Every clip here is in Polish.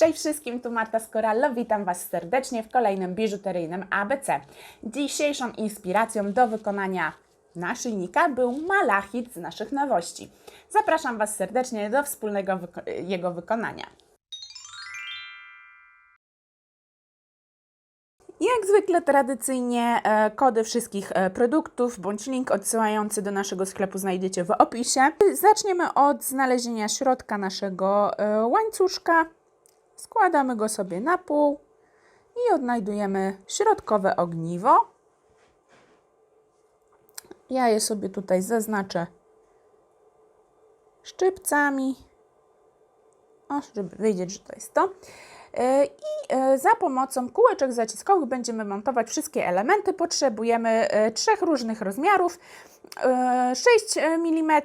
Cześć wszystkim, tu Marta Skorallo, witam Was serdecznie w kolejnym biżuteryjnym ABC. Dzisiejszą inspiracją do wykonania naszyjnika był malachit z naszych nowości. Zapraszam Was serdecznie do wspólnego wyko- jego wykonania. Jak zwykle tradycyjnie e, kody wszystkich e, produktów bądź link odsyłający do naszego sklepu znajdziecie w opisie. Zaczniemy od znalezienia środka naszego e, łańcuszka. Składamy go sobie na pół i odnajdujemy środkowe ogniwo. Ja je sobie tutaj zaznaczę szczypcami, o, żeby wiedzieć, że to jest to. E, I e, za pomocą kółeczek zaciskowych będziemy montować wszystkie elementy. Potrzebujemy e, trzech różnych rozmiarów: e, 6 mm,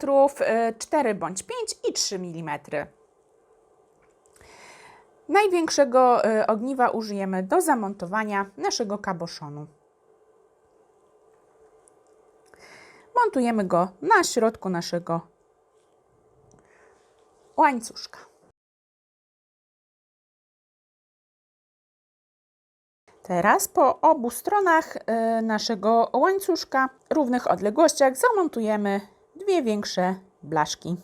4 bądź 5 i 3 mm. Największego e, ogniwa użyjemy do zamontowania naszego kaboszonu. Montujemy go na środku naszego łańcuszka. Teraz po obu stronach e, naszego łańcuszka, równych odległościach, zamontujemy dwie większe blaszki.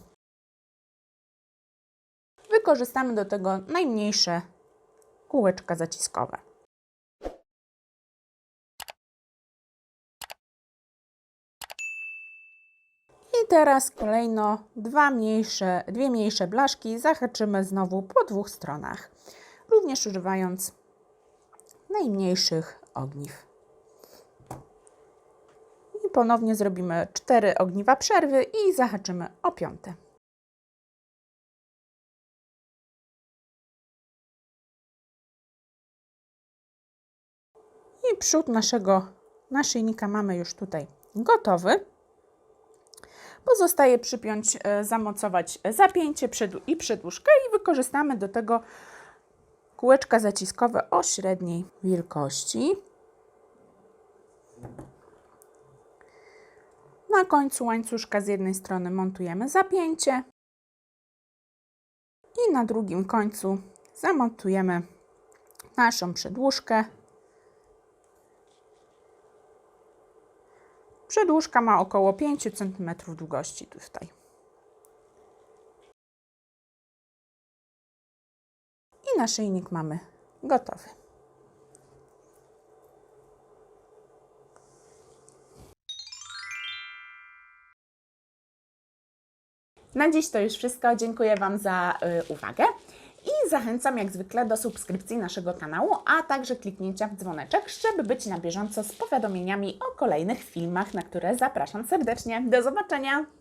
Wykorzystamy do tego najmniejsze kółeczka zaciskowe. I teraz kolejno dwa mniejsze, dwie mniejsze blaszki zahaczymy znowu po dwóch stronach, również używając najmniejszych ogniw. I ponownie zrobimy cztery ogniwa przerwy i zahaczymy o piąte. I przód naszego naszyjnika mamy już tutaj gotowy. Pozostaje przypiąć, e, zamocować zapięcie i przedłużkę i wykorzystamy do tego kółeczka zaciskowe o średniej wielkości. Na końcu łańcuszka z jednej strony montujemy zapięcie i na drugim końcu zamontujemy naszą przedłużkę. Przedłużka ma około 5 cm długości tutaj. I naszyjnik mamy gotowy. Na dziś to już wszystko. Dziękuję Wam za y, uwagę zachęcam jak zwykle do subskrypcji naszego kanału, a także kliknięcia w dzwoneczek, żeby być na bieżąco z powiadomieniami o kolejnych filmach, na które zapraszam serdecznie. Do zobaczenia!